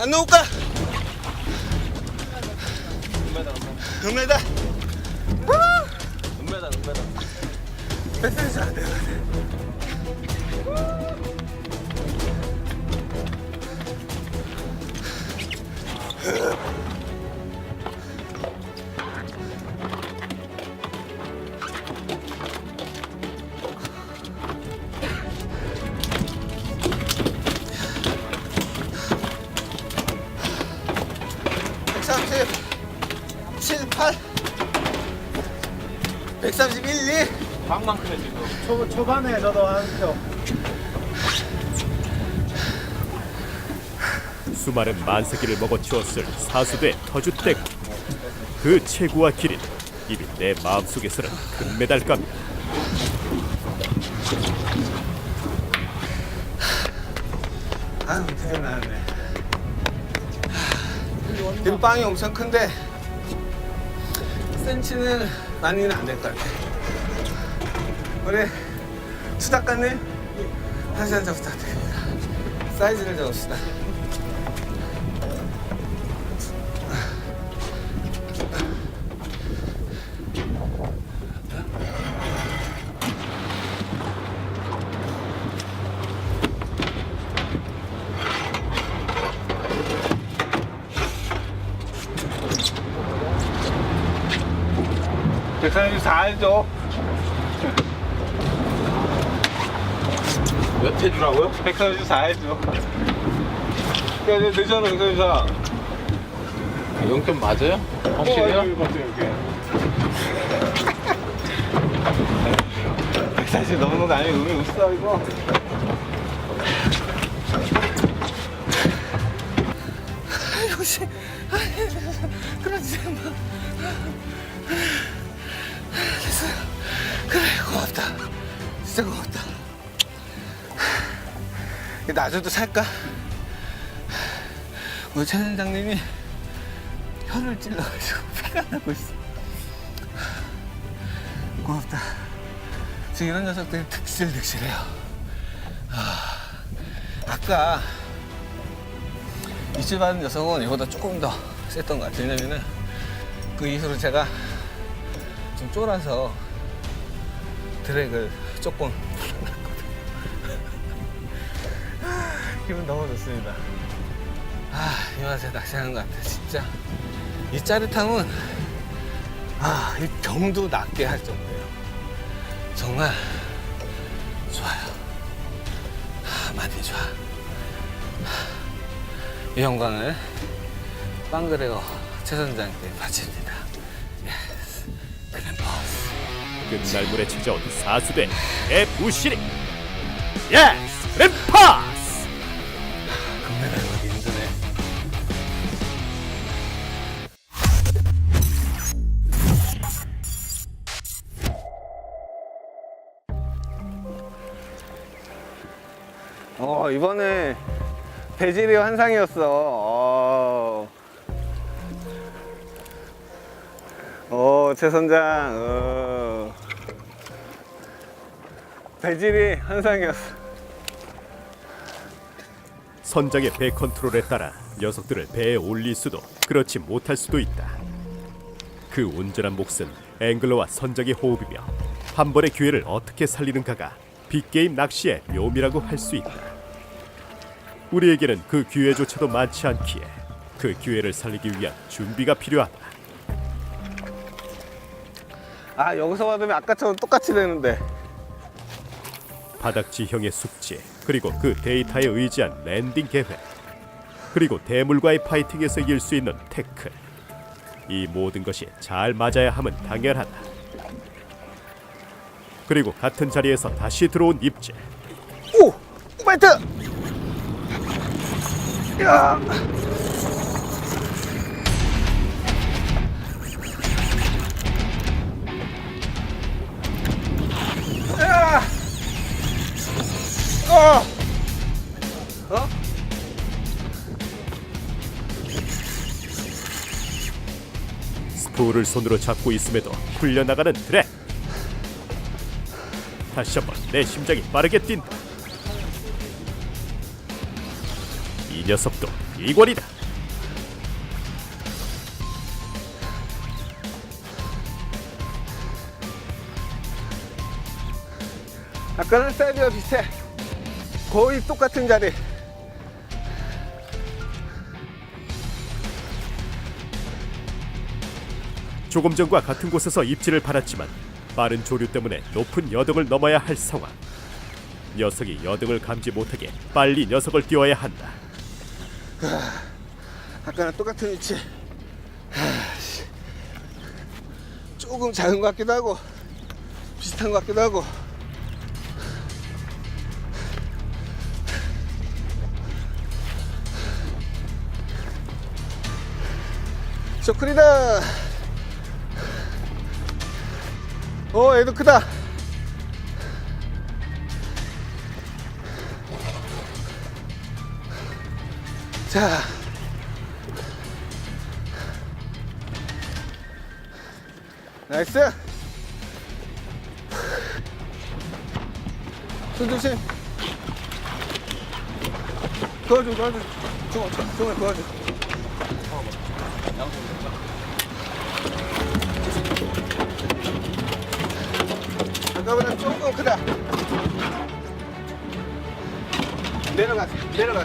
안 놓을까? 은메달. 은메달 은메달 뺏어야지 안 돼. 백 초, 초반에 저도 한 표. 수많은 만세기를 먹어치웠을 사수대 터줏대고 그 체구와 길이는 이미 내 마음속에서는 금메달감이다 아유, 되게 나네. 빈빵이 엄청 큰데 센치는 많이는 안 될 것 같아. 우리 수 작가님 다시 한장 부탁드립니다. 사이즈를 적읍시다. 백사님 다 알죠? 몇 해주라고요? 백사님 다 알죠? 야, 이제 백사님 다. 0점 맞아요? 어, 확실해요? 여기 봤어요, 여기. 백사님 너무 나이 의미 없어, 이거. 역시 그러지 마. 됐어요. 그래 고맙다. 진짜 고맙다. 나줘도 살까? 우리 최 선장님이 혀를 찔러가지고 피가 나고 있어. 고맙다. 지금 이런 녀석들이 득실득실해요. 아, 아까 이출 받은 녀석은 이보다 조금 더 셌던 것 같아요. 왜냐면은 그 이후로 제가 좀 쫄아서 드랙을 조금 기분 너무 좋습니다. 아, 이 맛에 낚시하는 것 같아, 진짜. 이 짜릿함은, 아, 이 병도 낫게 할 정도예요. 정말 좋아요. 아, 많이 좋아. 이 영광을 빵그레어 최선장께 바칩니다. 예스. 그랜버스. 끝날 물에 찾아온 사수대 대부시리 예스 그랜파 어, 이번에 환상이었어. 어, 어 최 선장. 어. 배질이 환상이었어. 선장의 배 컨트롤에 따라 녀석들을 배에 올릴 수도 그렇지 못할 수도 있다. 그 온전한 몫은 앵글러와 선장의 호흡이며 한 번의 기회를 어떻게 살리는가가 빅게임 낚시의 묘미라고 할 수 있다. 우리에게는 그 기회조차도 많지 않기에 그 기회를 살리기 위한 준비가 필요하다. 아, 여기서 받으면 아까처럼 똑같이 되는데. 바닥 지형의 숙지 그리고 그 데이터에 의지한 랜딩 계획 그리고 대물과의 파이팅에서 이길 수 있는 태클 이 모든 것이 잘 맞아야 함은 당연하다 그리고 같은 자리에서 다시 들어온 입질 오! 파이트! 야! 야! 어! 어? 스푸를 손으로 잡고 있음에도 풀려나가는 드랙 다시 한번 내 심장이 빠르게 뛴다 이 녀석도 이권이다. 아까는 사이즈가 비슷해. 거의 똑같은 자리. 조금 전과 같은 곳에서 입질을 받았지만 빠른 조류 때문에 높은 여등을 넘어야 할 상황. 녀석이 여등을 감지 못하게 빨리 녀석을 띄워야 한다. 아까랑 똑같은 위치. 하, 씨. 조금 작은 것 같기도 하고 비슷한 것 같기도 하고. 쇼크리다. 오, 얘도 크다. 자. 나이스. 손 조심 도와줘 도와줘. 중어 중어 도와줘. 아까보다 조금 크다. 내려가 내려가 내려가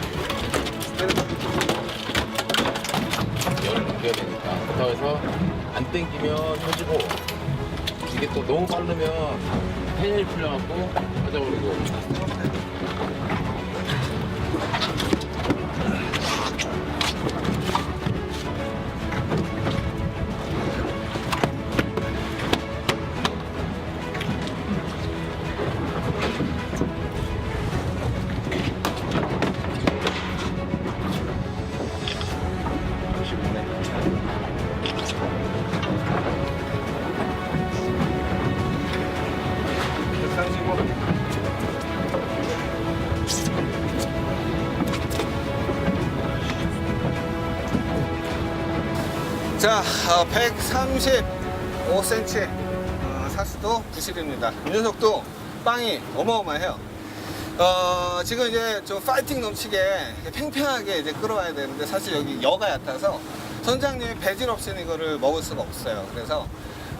열을 넘겨야 되니까. 그렇다고 해서 안 땡기면 터지고 이게 또 너무 빠르면 팬이 풀려갖고 터져버리고 자, 어, 135cm 어, 사수도 부실입니다. 이 녀석도 빵이 어마어마해요. 어, 지금 이제 좀 파이팅 넘치게 팽팽하게 이제 끌어와야 되는데 사실 여기 여가 얕아서 선장님이 배질 없이는 이거를 먹을 수가 없어요. 그래서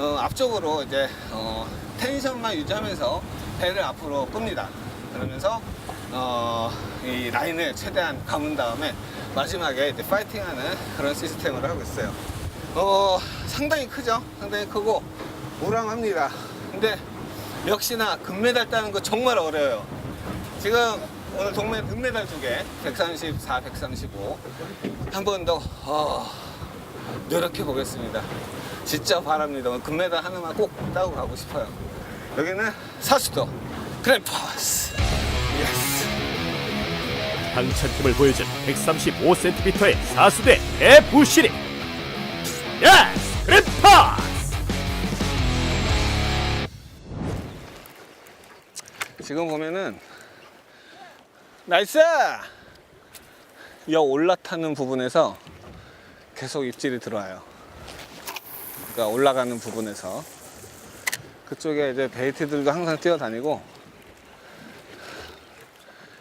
어, 앞쪽으로 이제 어, 텐션만 유지하면서 배를 앞으로 끕니다. 그러면서 어, 이 라인을 최대한 감은 다음에 마지막에 이제 파이팅하는 그런 시스템을 하고 있어요. 어, 상당히 크죠? 상당히 크고 우람합니다. 근데 역시나 금메달 따는 거 정말 어려워요. 지금 오늘 동메 금메달 두 개, 134, 135. 한 번 더, 어, 노력해 보겠습니다. 진짜 바랍니다. 금메달 하나만 꼭 따고 가고 싶어요. 여기는 사수도 그랜파스. 예스. 당찬팀을 보여준 135cm의 사수대 대부시리. 야, 그래파스! 지금 보면은 나이스! 여 올라타는 부분에서 계속 입질이 들어와요. 그러니까 올라가는 부분에서 그쪽에 이제 베이트들도 항상 뛰어다니고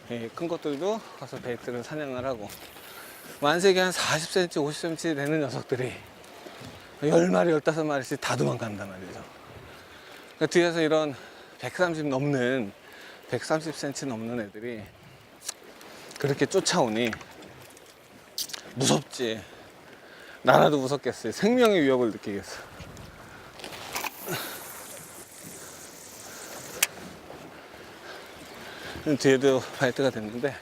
이큰 것들도 가서 베이트를 사냥을 하고 만세기 한 40cm, 50cm 되는 녀석들이 10마리, 15마리씩 다 도망간단 말이죠. 그러니까 뒤에서 이런 130 넘는 130cm 넘는 애들이 그렇게 쫓아오니 무섭지. 나라도 무섭겠어요. 생명의 위협을 느끼겠어. 뒤에도 바이트가 됐는데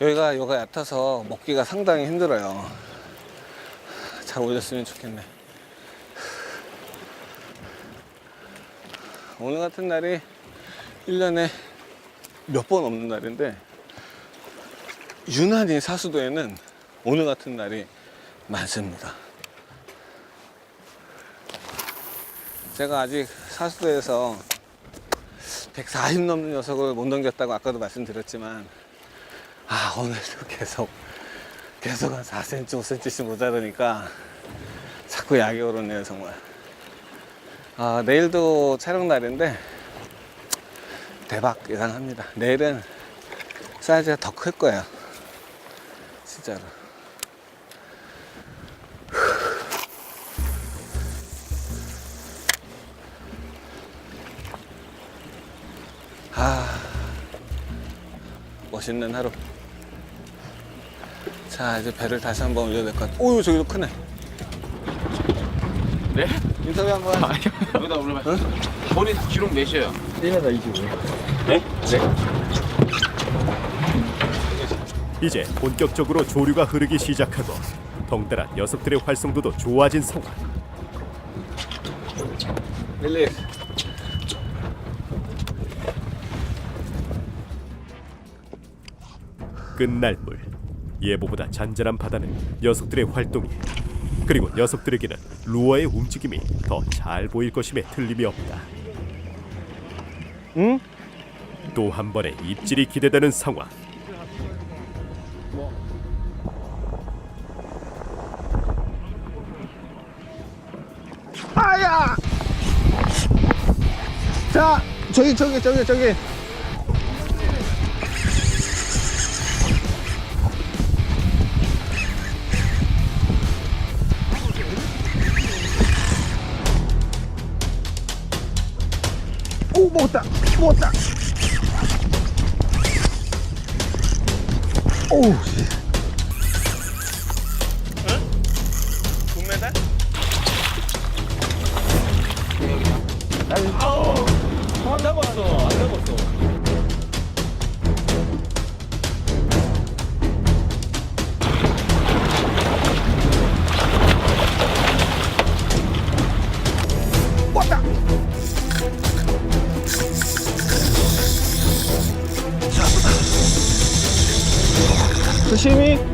여기가 여가 얕아서 먹기가 상당히 힘들어요. 잘 올렸으면 좋겠네. 오늘 같은 날이 1년에 몇 번 없는 날인데 유난히 사수도에는 오늘 같은 날이 많습니다. 제가 아직 사수도에서 140 넘는 녀석을 못 넘겼다고 아까도 말씀드렸지만 아 오늘도 계속 계속 한 4cm, 5cm씩 모자르니까 자꾸 약이 오르네요, 정말. 아, 내일도 촬영 날인데 대박 예상합니다. 내일은 사이즈가 더 클 거예요. 진짜로. 아, 멋있는 하루. 자, 이제 배를 다시 한번 올려야 될 것 같아. 오유, 저기도 크네. 네? 인터뷰 한번. 여기다 올려봐. 머리 기록 몇이에요? 이제 본격적으로 조류가 흐르기 시작하고 덩달아 녀석들의 활성도도 좋아진 상황. 릴리. 끝날 물. 예보보다 잔잔한 바다는 녀석들의 활동이 그리고 녀석들에게는 루어의 움직임이 더 잘 보일 것임에 틀림이 없다. 응? 또 한 번의 입질이 기대되는 상황. 아야! 자, 저기, 저기, 저기, 저기. 오, 먹었다! 조